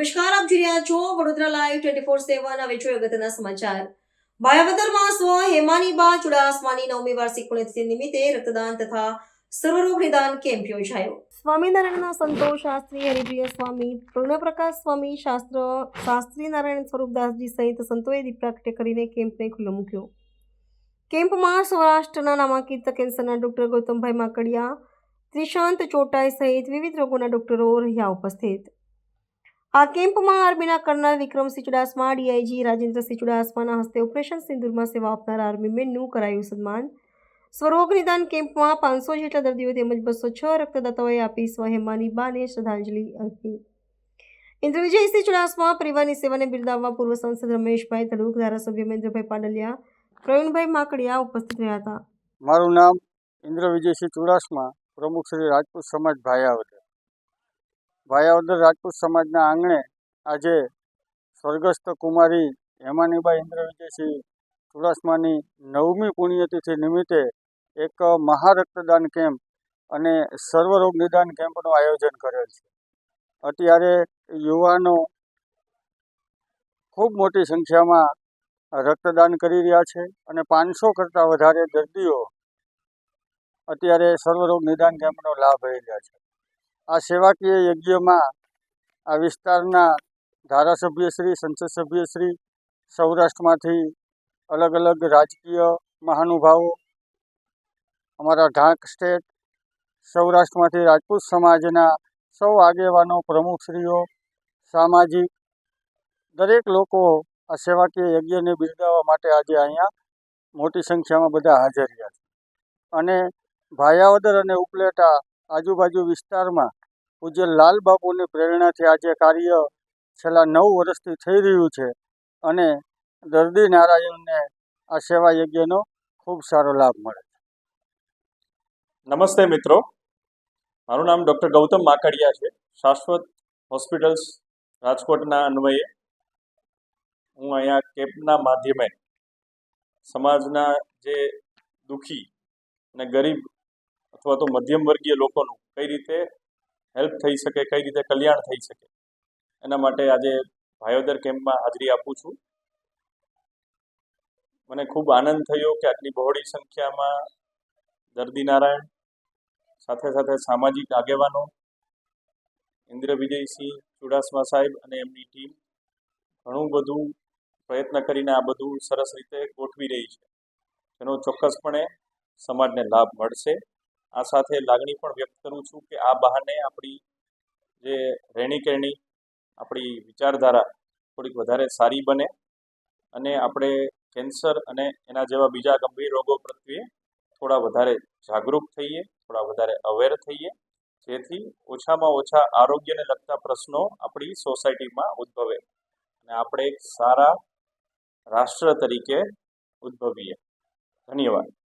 નમસ્કાર, આપ જોઈ રહ્યા છો Vadodara live twenty four seven હવે જોઈએ અગત્યના સમાચાર. ભાયાવદરમાં સ્વ હેમાની બા ચુડાસમાની નવમી વાર્ષિક પુણ્યતિથિ નિમિત્તે રક્તદાન તથા સર્વરોગ નિદાન કેમ્પ યોજાયો. સ્વામિનારાયણના સંતો શાસ્ત્રી હરિપ્રિય સ્વામી પૂર્ણપ્રકાશ સ્વામી શાસ્ત્ર શાસ્ત્રી નારાયણ સ્વરૂપદાસજી સહિત સંતોએ દીપ પ્રાગટ્ય કરીને કેમ્પને ખુલ્લો મૂક્યો. કેમ્પમાં સૌરાષ્ટ્રના નામાંકિત કેન્સરના ડોક્ટર ગૌતમભાઈ માકડિયા, ત્રિશાંત ચોટાઈ સહિત વિવિધ રોગોના ડોક્ટરો રહ્યા ઉપસ્થિત. આ કેમ્પમાં આર્મીના કર્નલ વિક્રમસિંહ ચુડાસમા, ડીઆઈજી રાજેન્દ્રસિંહ ચુડાસમાના હસ્તે ઓપરેશન સિંદુરમાં સેવા આપનાર આર્મી મેનનું કરાયું સન્માન. સ્વરોગ નિદાન કેમ્પમાં પાંચસો જેટલા દર્દીઓ તેમજ બસો છ રક્તદાતાઓએ આપી સ્વહેમાની બાને શ્રદ્ધાંજલિ અર્પી. ઇન્દ્ર ચુડાસમા પરિવારની સેવાને બિરદાવવા પૂર્વ સાંસદ રમેશભાઈ તડુક, ધારાસભ્ય મહેન્દ્રભાઈ પાંડલિયા, પ્રવીણભાઈ માકડિયા ઉપસ્થિત રહ્યા હતા. મારું નામ ઇન્દ્ર ચુડાસમા, પ્રમુખ શ્રી રાજપૂત સમાજ ભાયાવદર. ભાયાવદર રાજપૂત સમાજના આંગણે આજે સ્વર્ગસ્થ કુમારી હેમાનીબાઈ ઇન્દ્ર વિજયસિંહ ચુડાસમાની નવમી પુણ્યતિથિ નિમિત્તે એક મહા રક્તદાન કેમ્પ અને સર્વરોગ નિદાન કેમ્પનું આયોજન કરેલ છે. અત્યારે યુવાનો ખૂબ મોટી સંખ્યામાં રક્તદાન કરી રહ્યા છે અને પાંચસો કરતાં વધારે દર્દીઓ અત્યારે સર્વરોગ નિદાન કેમ્પનો લાભ લઈ રહ્યા છે. આ સેવાકીય યજ્ઞમાં આ વિસ્તારના ધારાસભ્યશ્રી સંસદ સભ્યશ્રી સૌરાષ્ટ્રમાંથી અલગ અલગ રાજકીય મહાનુભાવો, અમારા ઢાંક સ્ટેટ, સૌરાષ્ટ્રમાંથી રાજપૂત સમાજના સૌ આગેવાનો, પ્રમુખશ્રીઓ, સામાજિક દરેક લોકો આ સેવાકીય યજ્ઞને બિરદાવવા માટે આજે અહીંયા મોટી સંખ્યામાં બધા હાજર રહ્યા છે. અને ભાયાવદર અને ઉપલેટા આજુબાજુ વિસ્તારમાં પૂજ્ય લાલબાપુની પ્રેરણાથી આજે કાર્ય છેલ્લા નવ વર્ષથી થઈ રહ્યું છે અને દર્દી નારાયણને આ સેવા યજ્ઞનો ખૂબ સારો લાભ મળે નમસ્તે મિત્રો. મારું નામ ડૉક્ટર ગૌતમ માકડિયા છે. શાશ્વત હોસ્પિટલ્સ રાજકોટના અન્વયે હું અહીંયા કેમ્પના માધ્યમે સમાજના જે દુઃખી અને ગરીબ અથવા તો મધ્યમ વર્ગીય લોકોનું કઈ રીતે હેલ્પ થઈ શકે, કઈ રીતે કલ્યાણ થઈ શકે. એના માટે આજે ભાયોદર કેમ્પમાં હાજરી આપું છું. મને ખૂબ આનંદ થયો કે આટલી બહોળી સંખ્યામાં દર્દી નારાયણ સાથે સાથે સામાજિક આગેવાનો ઇન્દ્ર વિજયસિંહ ચુડાસમા સાહેબ અને એમની ટીમ ઘણું બધું પ્રયત્ન કરીને આ બધું સરસ રીતે ગોઠવી રહી છે. જેનો ચોક્કસપણે સમાજને લાભ મળશે. આ સાથે લાગણી પણ વ્યક્ત કરું છું કે આ બહાને આપણી જે રહેણી કહેણી આપણી વિચારધારા થોડીક વધારે સારી બને અને આપણે કેન્સર અને એના જેવા બીજા ગંભીર રોગો પ્રત્યે થોડા વધારે જાગૃત થઈએ, થોડા વધારે અવેર થઈએ. જેથી ઓછામાં ઓછા આરોગ્યને લગતા પ્રશ્નો આપણી સોસાયટીમાં ઉદ્ભવે અને આપણે એક સારા રાષ્ટ્ર તરીકે ઉદ્ભવીએ. ધન્યવાદ.